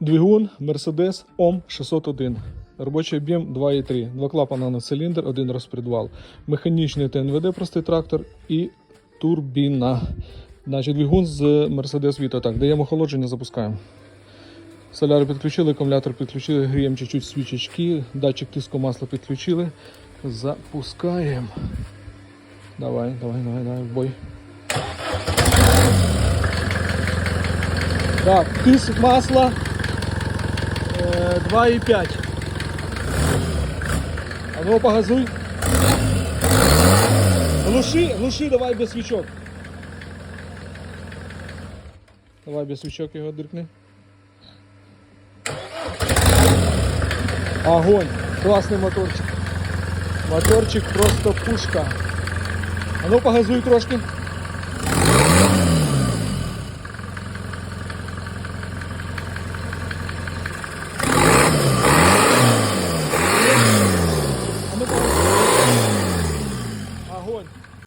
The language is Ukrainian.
Двигун Mercedes OM 601. Робочий об'єм 2,3. Два клапана на циліндр, один розпредвал. Механічний ТНВД простий трактор і турбіна. Значить, двигун з Mercedes Vito. Так, даємо охолодження, запускаємо. Соляри підключили, акумулятор підключили, гріємо чуть-чуть свічечки, датчик тиску масла підключили. Запускаємо. Давай, давай, давай, давай, в бой. Так, тиск масла 2,5. А ну погазуй. Глуши, глуши, давай без свічок. Давай без свічок його диркни. Огонь! Класний моторчик. Моторчик просто пушка. А ну погазуй трошки. А ну погазуй. Огонь.